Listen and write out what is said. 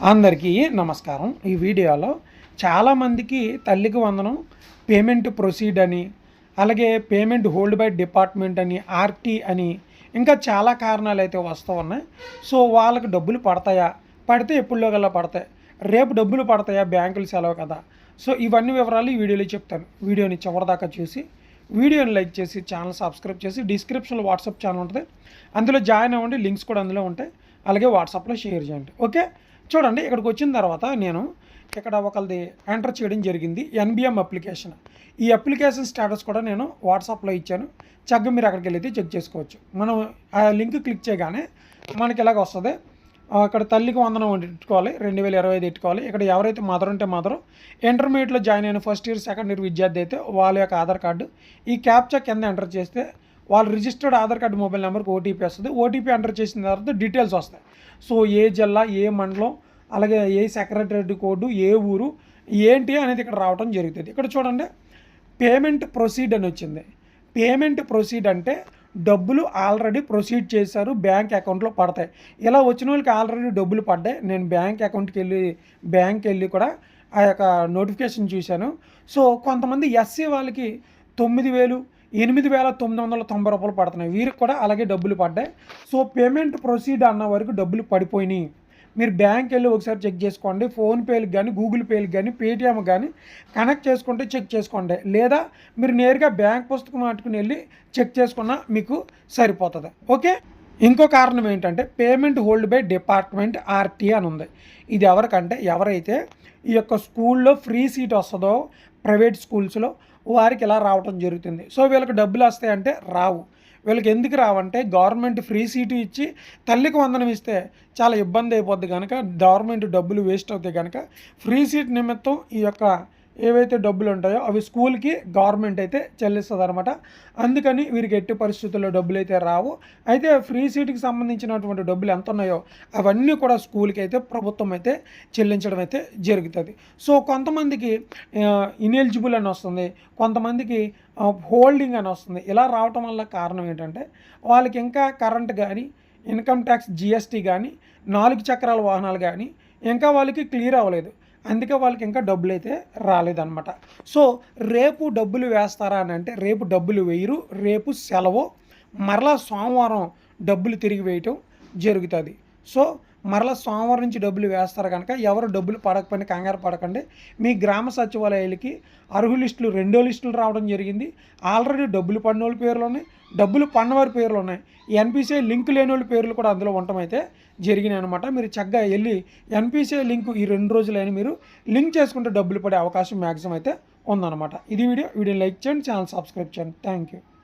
అందరికీ నమస్కారం. ఈ వీడియోలో చాలామందికి తల్లికి వందనం పేమెంట్ ప్రొసీడ్ అని అలాగే పేమెంట్ హోల్డ్ బై డిపార్ట్మెంట్ అని ఆర్టీ అని ఇంకా చాలా కారణాలు అయితే వస్తూ ఉన్నాయి. సో వాళ్ళకి డబ్బులు పడతాయా? పడితే ఎప్పుడులోగల్లా పడతాయి? రేపు డబ్బులు పడతాయా బ్యాంకులు సెలవు కదా? సో ఇవన్నీ వివరాలు ఈ వీడియోలో చెప్తాను. వీడియోని చివరిదాకా చూసి వీడియోని లైక్ చేసి ఛానల్ సబ్స్క్రైబ్ చేసి డిస్క్రిప్షన్లో వాట్సాప్ ఛానల్ ఉంటుంది. అందులో జాయిన్ అవ్వండి లింక్స్ కూడా అందులో ఉంటాయి. అలాగే వాట్సాప్లో షేర్ చేయండి. ఓకే? చూడండి ఇక్కడికి వచ్చిన తర్వాత నేను ఇక్కడ ఒకరిది ఎంటర్ చేయడం జరిగింది ఎన్బిఎం అప్లికేషన్ ఈ అప్లికేషన్ స్టేటస్ కూడా నేను వాట్సాప్లో ఇచ్చాను. చక్కగా మీరు అక్కడికి వెళ్ళి చెక్ చేసుకోవచ్చు. మనం ఆ లింక్ క్లిక్ చేయగానే మనకి ఇలాగ వస్తుంది? అక్కడ తల్లికి వందనం పెట్టుకోవాలి రెండు వేల ఇరవై ఐదు పెట్టుకోవాలి. ఇక్కడ ఎవరైతే మదర్ ఉంటే మదర్ ఇంటర్మీడియట్లో జాయిన్ అయిన ఫస్ట్ ఇయర్ సెకండ్ ఇయర్ విద్యార్థి అయితే వాళ్ళ యొక్క ఆధార్ కార్డు ఈ క్యాప్చా కింద ఎంటర్ చేస్తే వాళ్ళ రిజిస్టర్డ్ ఆధార్ కార్డు మొబైల్ నెంబర్కి ఓటీపీ వస్తుంది. ఓటీపీ ఎంటర్ చేసిన తర్వాత డీటెయిల్స్ వస్తాయి. సో ఏ జిల్లా ఏ మండలం అలాగే ఏ సెక్రటరీ కోడ్ ఏ ఊరు ఏంటి అనేది ఇక్కడ రావడం జరుగుతుంది. ఇక్కడ చూడండి పేమెంట్ ప్రొసీడ్ అని వచ్చింది. పేమెంట్ ప్రొసీడ్ అంటే డబ్బులు ఆల్రెడీ ప్రొసీడ్ చేశారు బ్యాంక్ అకౌంట్లో పడతాయి. ఇలా వచ్చిన వాళ్ళకి ఆల్రెడీ డబ్బులు పడ్డాయి. నేను బ్యాంక్ అకౌంట్కి వెళ్ళి బ్యాంక్ వెళ్ళి కూడా ఆ యొక్క నోటిఫికేషన్ చూశాను. సో కొంతమంది ఎస్సీ వాళ్ళకి తొమ్మిది వేలు ఎనిమిది వేల తొమ్మిది వందల తొంభై రూపాయలు పడుతున్నాయి. వీరికి కూడా అలాగే డబ్బులు పడ్డాయి. సో పేమెంట్ ప్రొసీడ్ అన్న వరకు డబ్బులు పడిపోయినాయి. మీరు బ్యాంక్ వెళ్ళి ఒకసారి చెక్ చేసుకోండి. ఫోన్పేలకు కానీ గూగుల్ పేలకు కానీ పేటిఎం కానీ కనెక్ట్ చేసుకుంటే చెక్ చేసుకోండి. లేదా మీరు నేరుగా బ్యాంక్ పుస్తకం ఆటుకుని వెళ్ళి చెక్ చేసుకున్నా మీకు సరిపోతుంది. ఓకే? ఇంకో కారణం ఏంటంటే payment hold by department RT అని ఉంది. ఇది ఎవరికంటే ఎవరైతే ఈ యొక్క స్కూల్లో ఫ్రీ సీట్ వస్తుందో ప్రైవేట్ స్కూల్స్లో వారికి ఇలా రావటం జరుగుతుంది. సో వీళ్ళకి డబ్బులు వస్తాయంటే రావు. వీళ్ళకి ఎందుకు రావంటే గవర్నమెంట్ ఫ్రీ సీటు ఇచ్చి తల్లికి వందనం ఇస్తే చాలా ఇబ్బంది అయిపోద్ది కనుక గవర్నమెంట్ డబ్బులు వేస్ట్ అవుతాయి కనుక ఫ్రీ సీట్ నిమిత్తం ఈ యొక్క ఏవైతే డబ్బులు ఉంటాయో అవి స్కూల్కి గవర్నమెంట్ అయితే చెల్లిస్తుంది అనమాట అందుకని వీరికి ఎట్టి పరిస్థితుల్లో డబ్బులు అయితే రావు. అయితే ఫ్రీ సీట్కి సంబంధించినటువంటి డబ్బులు ఎంత ఉన్నాయో అవన్నీ కూడా స్కూల్కి అయితే ప్రభుత్వం అయితే చెల్లించడం అయితే జరుగుతుంది. సో కొంతమందికి ఇనెలిజిబుల్ అని వస్తుంది. కొంతమందికి హోల్డింగ్ అని వస్తుంది. ఇలా రావటం వల్ల కారణం ఏంటంటే వాళ్ళకి ఇంకా కరెంట్ కానీ ఇన్కమ్ ట్యాక్స్ జిఎస్టీ కానీ నాలుగు చక్రాల వాహనాలు కానీ ఇంకా వాళ్ళకి క్లియర్ అవ్వలేదు. అందుకే వాళ్ళకి ఇంకా డబ్బులు అయితే రాలేదన్నమాట. సో రేపు డబ్బులు వేస్తారా అని అంటే రేపు డబ్బులు వేయరు రేపు సెలవు మరలా సోమవారం డబ్బులు తిరిగి వేయటం జరుగుతుంది. సో మరలా సోమవారం నుంచి డబ్బులు వేస్తారు కనుక ఎవరు డబ్బులు పడకపోయినా కంగారు పడకండి. మీ గ్రామ సచివాలయాలకి అర్హు లిస్టులు రెండో లిస్టులు రావడం జరిగింది. ఆల్రెడీ డబ్బులు పడిన వాళ్ళ పేర్లు డబ్బులు పన్నవారి పేర్లు ఉన్నాయి. ఎన్పిసిఐ లింక్ లేని వాళ్ళ పేర్లు కూడా అందులో ఉండటం అయితే జరిగినాయి అనమాట మీరు చక్కగా వెళ్ళి ఎన్పిసిఐ లింక్ ఈ రెండు రోజులైన మీరు లింక్ చేసుకుంటే డబ్బులు పడే అవకాశం మ్యాక్సిమం అయితే ఉందన్నమాట. ఇది వీడియో. వీడియో లైక్ చేయండి ఛానల్ సబ్స్క్రైబ్ చేయండి. Thank you